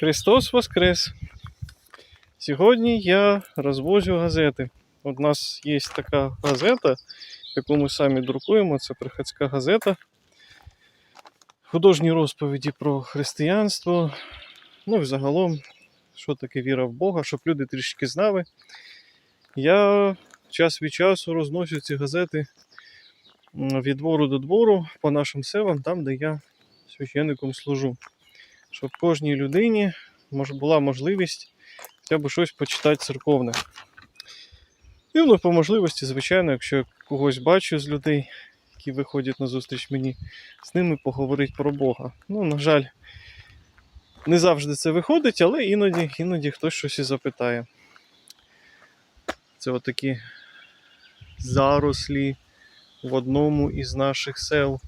Христос Воскрес! Сьогодні я розвозю газети. У нас є така газета, яку ми самі друкуємо. Це приходська газета. Художні розповіді про християнство. Ну і загалом, що таке віра в Бога, щоб люди трішки знали. Я час від часу розношу ці газети від двору до двору по нашим селам, там, де я священником служу. Щоб кожній людині була можливість хоча б щось почитати церковне. І ну, по можливості, звичайно, якщо я когось бачу з людей, які виходять на зустріч мені, з ними поговорити про Бога. Ну, на жаль, не завжди це виходить, але іноді, іноді хтось щось і запитає. Це отакі зарослі в одному із наших сел.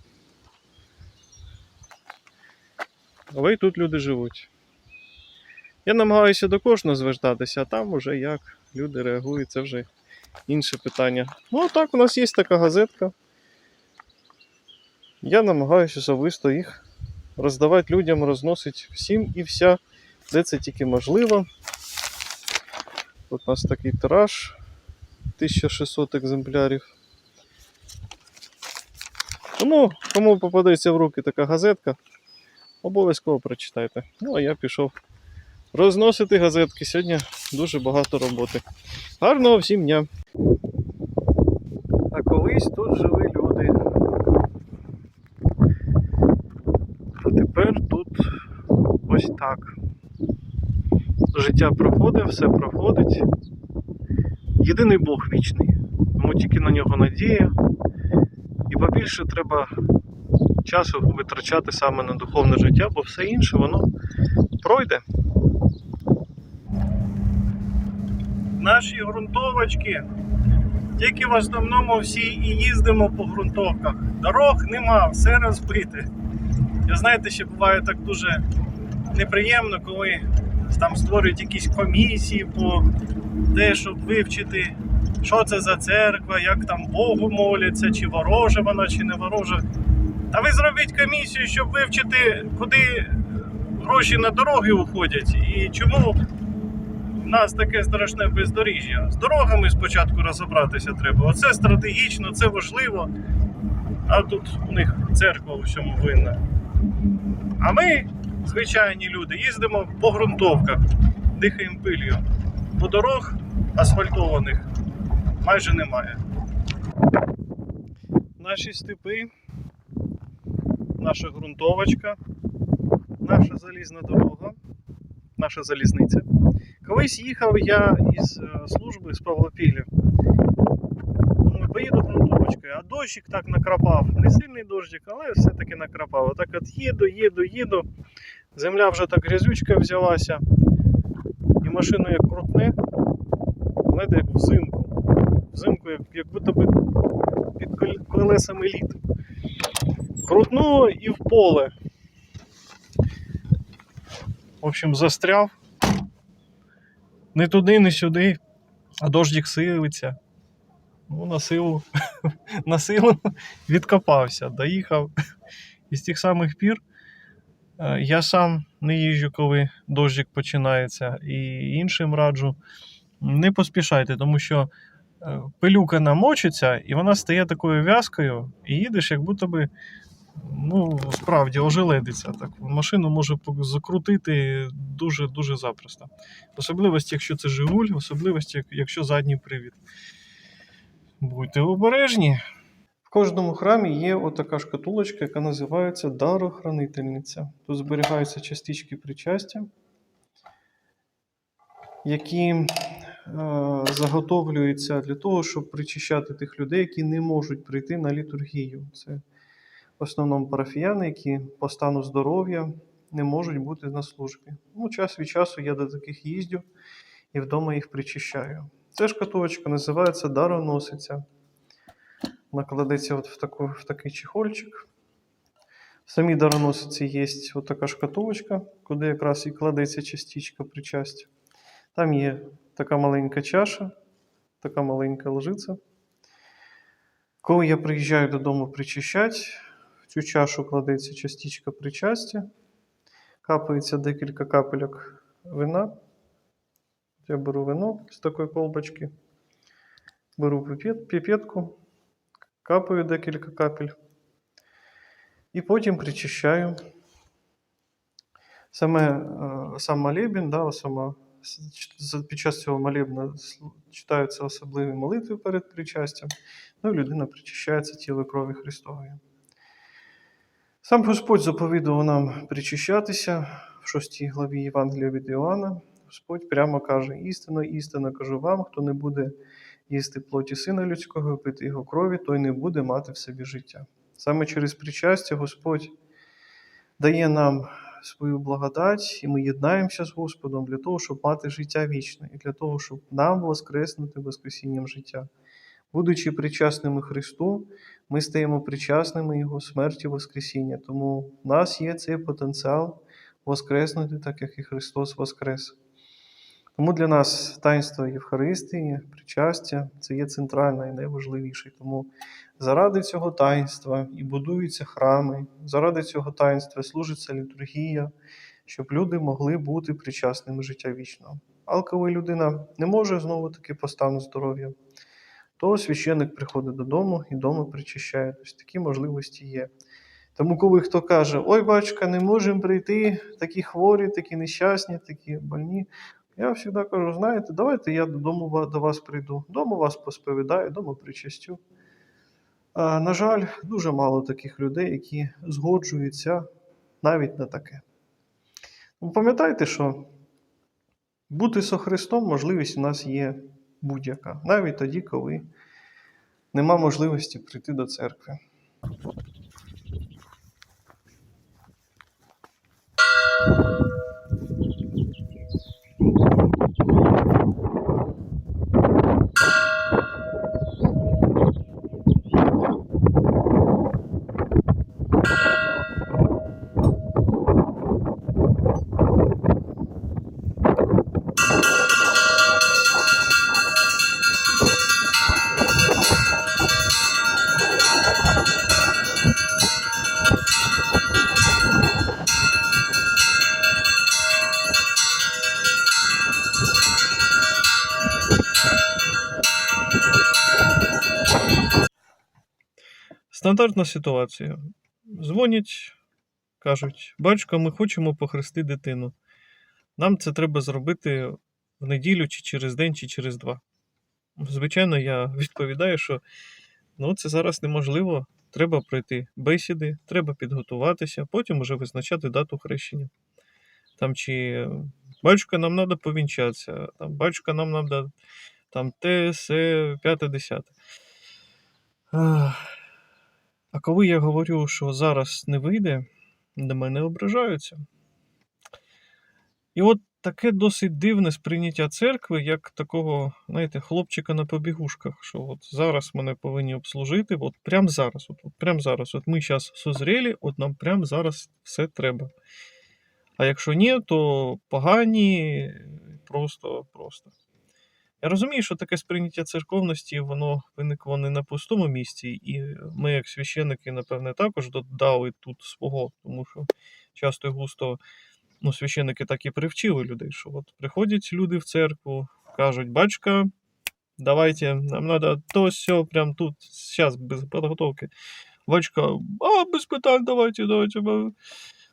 Але й тут люди живуть. Я намагаюся до кожного звертатися, а там уже як люди реагують, це вже інше питання. Ну, а так, у нас є така газетка. Я намагаюся особисто їх роздавати людям, розносити всім і вся, де це тільки можливо. От у нас такий тираж 1600 екземплярів. Тому, кому попадеться в руки така газетка, обов'язково прочитайте. Ну, а я пішов розносити газетки. Сьогодні дуже багато роботи. Гарного всім дня! А колись тут жили люди. А тепер тут ось так. Життя проходить, все проходить. Єдиний Бог вічний. Тому тільки на нього надія. І побільше треба часу витрачати саме на духовне життя, бо все інше воно пройде. Наші ґрунтовочки. Тільки в основному всі і їздимо по ґрунтовках. Дорог нема, все розбите. І знаєте, ще буває так дуже неприємно, коли там створюють якісь комісії по те, щоб вивчити, що це за церква, як там Богу моляться, чи вороже вона, чи не вороже. Та ви зробіть комісію, щоб вивчити, куди гроші на дороги уходять і чому в нас таке страшне бездоріжжя. З дорогами спочатку розібратися треба. Оце стратегічно, це важливо. А тут у них церква у всьому винна. А ми, звичайні люди, їздимо по ґрунтовках, дихаємо пилью. По дорог асфальтованих майже немає. Наші степи, наша ґрунтовочка, наша залізна дорога, наша залізниця. Колись їхав я із е, служби з Павлопілля. Думаю, поїду ґрунтовочкою, а дощик так накрапав. Не сильний дощик, але все-таки накрапав. Отак от їду, їду, їду. Земля вже так грязючка взялася. І машину як крутне, знаєте, як взимку. Взимку, як будто би під колесами літ. Крутнуло і в поле. В общем, застряв. Не туди, не сюди, а дождик силиться. Ну, на силу, на силу відкопався, доїхав. І з тих самих пір е, я сам не їжджу, коли дощик починається, і іншим раджу. Не поспішайте, тому що е, пилюка намочиться, і вона стає такою в'язкою, і їдеш, як будто би ну, справді ожеледиться. Так. Машину може закрутити дуже-дуже запросто. Особливості, якщо це Жигуль, особливості, якщо задній привід. Будьте обережні. В кожному храмі є отака шкатулочка, яка називається дарохранительниця. Тут зберігаються частички причастя, які е, заготовлюються для того, щоб причащати тих людей, які не можуть прийти на літургію. Це в основному парафіяни, які по стану здоров'я не можуть бути на службі. Ну, час від часу я до таких їздю і вдома їх причащаю. Ця шкатулочка називається дароносиця. Накладеться от в, таку, в такий чехольчик. В самій дароносиці є от така шкатулочка, куди якраз і кладеться частичка причастя. Там є така маленька чаша, така маленька ложиця. Коли я приїжджаю додому причащати, в цю чашу кладеться частичка причастя. Капається декілька капельок вина. Я беру вино з такої колбочки, беру піпет- піпетку, капаю декілька капель. І потім причищаю. Саме е, сам молебен, да, сама, під час цього молебна читаються особливі молитви перед причастям, ну і людина причащається тіло крові Христової. Сам Господь заповідував нам причащатися в 6 главі Євангелія від Іоанна. Господь прямо каже: істинно, істинно кажу вам, хто не буде їсти плоті сина людського, пити його крові, той не буде мати в собі життя. Саме через причастя Господь дає нам свою благодать, і ми єднаємося з Господом для того, щоб мати життя вічне, і для того, щоб нам воскреснути Воскресінням життя. Будучи причасними Христу, ми стаємо причасними Його смерті Воскресіння. Тому в нас є цей потенціал воскреснути, так як і Христос Воскрес. Тому для нас таїнство Євхаристії, причастя це є центральне і найважливіше. Тому заради цього таїнства і будуються храми, заради цього таїнства служиться літургія, щоб люди могли бути причасними життя вічного. А коли людина не може знову таки по стану здоров'я, то священник приходить додому і вдома причащає. Тобто такі можливості є. Тому, коли хто каже, ой, батюшка, не можемо прийти, такі хворі, такі нещасні, такі больні. Я завжди кажу, знаєте, давайте я додому до вас прийду, дому вас посповідаю, дому причастю. А, на жаль, дуже мало таких людей, які згоджуються навіть на таке. Ну, Пам'ятайте, що бути со Христом можливість у нас є будь-яка, навіть тоді, коли нема можливості прийти до церкви. Стандартна ситуація. Дзвонять, кажуть: батько, ми хочемо похрестити дитину. Нам це треба зробити в неділю, чи через день, чи через два. Звичайно, я відповідаю, що ну, це зараз неможливо. Треба пройти бесіди, треба підготуватися, потім уже визначати дату хрещення. Там чи батюшка, нам треба повінчатися, там, батюшка, нам треба там те, се, п'яте, десяте. А коли я говорю, що зараз не вийде, до мене ображаються. І от таке досить дивне сприйняття церкви, як такого, знаєте, хлопчика на побігушках, що от зараз мене повинні обслужити, от прямо зараз, от, от прямо зараз. От ми зараз созрілі, от нам прямо зараз все треба. А якщо ні, то погані, просто, просто. Я розумію, що таке сприйняття церковності, воно виникло не на пустому місці, і ми, як священники, напевне, також додали тут свого, тому що часто і густо ну, священники так і привчили людей, що от приходять люди в церкву, кажуть, батюшка, давайте, нам треба то все, прямо тут, зараз, без підготовки. Батюшка, а без питань, давайте, давайте,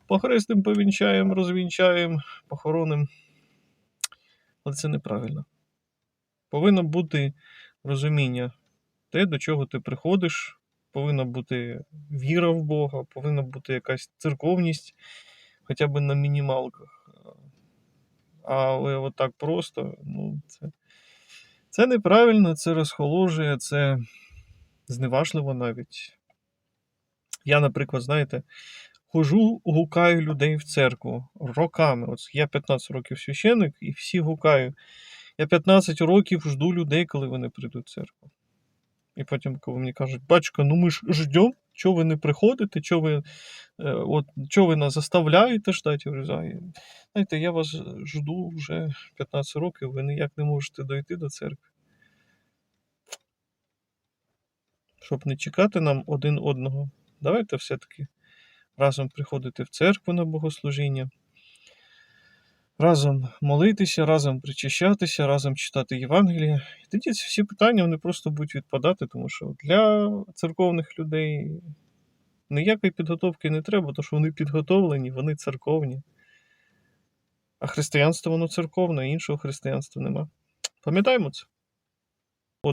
похрестим, повінчаємо, розвінчаємо, похоронимо. Але це неправильно. Повинно бути розуміння те, до чого ти приходиш, повинна бути віра в Бога, повинна бути якась церковність, хоча б на мінімалках. Але отак просто, ну, це, це неправильно, це розхоложує, це зневажливо навіть. Я, наприклад, знаєте, хожу, гукаю людей в церкву роками. От я 15 років священик і всі гукаю. Я 15 років жду людей, коли вони прийдуть в церкву. І потім, коли мені кажуть, батько, ну ми ж ждемо, чого ви не приходите, чого ви, е, от, чого ви нас заставляєте ждати? Я говорю, знаєте, я вас жду вже 15 років, ви ніяк не можете дойти до церкви. Щоб не чекати нам один одного, давайте все-таки разом приходити в церкву на богослужіння, разом молитися, разом причащатися, разом читати Євангеліє. І тоді ці всі питання вони просто будуть відпадати, тому що для церковних людей ніякої підготовки не треба, тому що вони підготовлені, вони церковні. А християнство воно церковне, іншого християнства нема. Пам'ятаємо це.